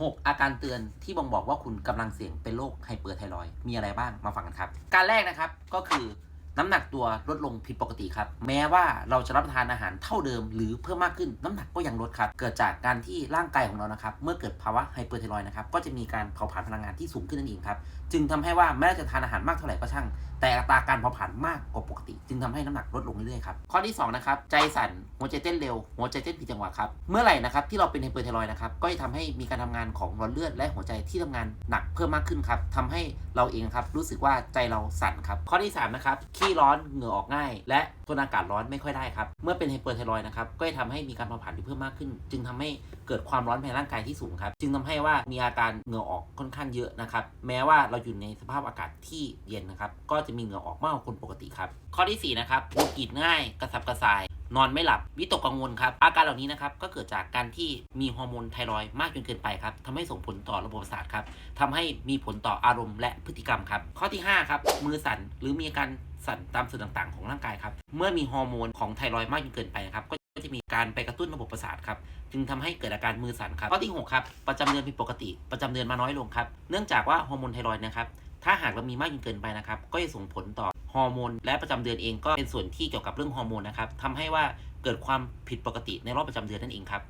6 อาการเตือนที่บ่งบอกว่าคุณกำลังเสี่ยงเป็นโรคไฮเปอร์ไทรอยมีอะไรบ้างมาฟังกันครับ การแรกนะครับก็คือ น้ำหนักตัวลดลงผิดปกติครับ แม้ว่าเราจะรับประทานอาหารเท่าเดิม หรือเพิ่มมากขึ้นน้ำหนักก็ยังลดครับ เกิดจากการที่ร่างกายของเรานะครับ เมื่อเกิดภาวะไฮเปอร์ไทรอยด์นะครับ ก็จะมีการเผาผลาญพลังงานที่สูงขึ้นนั่นเองครับ จึงทำให้ว่าแม้จะทานอาหารมากเท่าไหร่ก็ช่าง แต่อัตราการเผาผลาญมากกว่าปกติ จึงทำให้น้ำหนักลดลงเรื่อยๆครับ ข้อที่สองนะครับ ใจสั่น หัวใจเต้นเร็ว หัวใจเต้นผิดจังหวะครับ เมื่อไหร่นะครับที่เราเป็นไฮเปอร์ไทรอยด์นะครับ ก็จะทำให้มีการทำงานของหลอดเลือดและหัวใจที่ทำงานหนักเพิ่มมากขึ้นครับทำให้เราเองครับรู้สึกว่าใจเราสั่นครับ ข้อที่สามนะครับที่ร้อนเหงื่อออกง่าย และทนอากาศร้อนไม่ค่อยได้ครับ เมื่อเป็นไฮเปอร์ไทรอยด์นะครับ ก็จะทำให้มีการเผาผลาญที่เพิ่มมากขึ้น จึงทำให้เกิดความร้อนภายในร่างกายที่สูงครับ จึงทำให้ว่ามีอาการเหงื่อออกค่อนข้างเยอะนะครับ แม้ว่าเราอยู่ในสภาพอากาศที่เย็นนะครับ ก็จะมีเหงื่อออกมากกว่าคนปกติครับ ข้อที่สี่นะครับหงุดหงิดง่าย กระสับกระส่าย นอนไม่หลับ วิตกกังวลครับ อาการเหล่านี้นะครับก็เกิดจากการที่มีฮอร์โมนไทรอยมากจนเกินไปครับทำให้ส่งผลต่อระบบประสาทครับทำให้มีผลต่ออารมณ์และพฤติกรรมครับ ข้อที่ 5 ครับ มือสั่นหรือมีอาการสั่นตามส่วนต่างๆ ของร่างกายครับ เมื่อมีฮอร์โมนของไทรอยมากจนเกินไปครับก็จะมีการไปกระตุ้นระบบประสาทครับจึงทำให้เกิดอาการมือสั่นครับข้อที่หกครับ ประจำเดือนผิดปกติ ประจำเดือนมาน้อยลงครับ เนื่องจากว่าฮอร์โมนไทรอยนะครับ ถ้าหากเรามีมากจนเกินไปนะครับ ก็จะส่งผลต่อฮอร์โมนและประจำเดือนเองก็เป็นส่วนที่เกี่ยวกับเรื่องฮอร์โมนนะครับทำให้ว่าเกิดความผิดปกติในรอบประจำเดือนนั่นเองครับ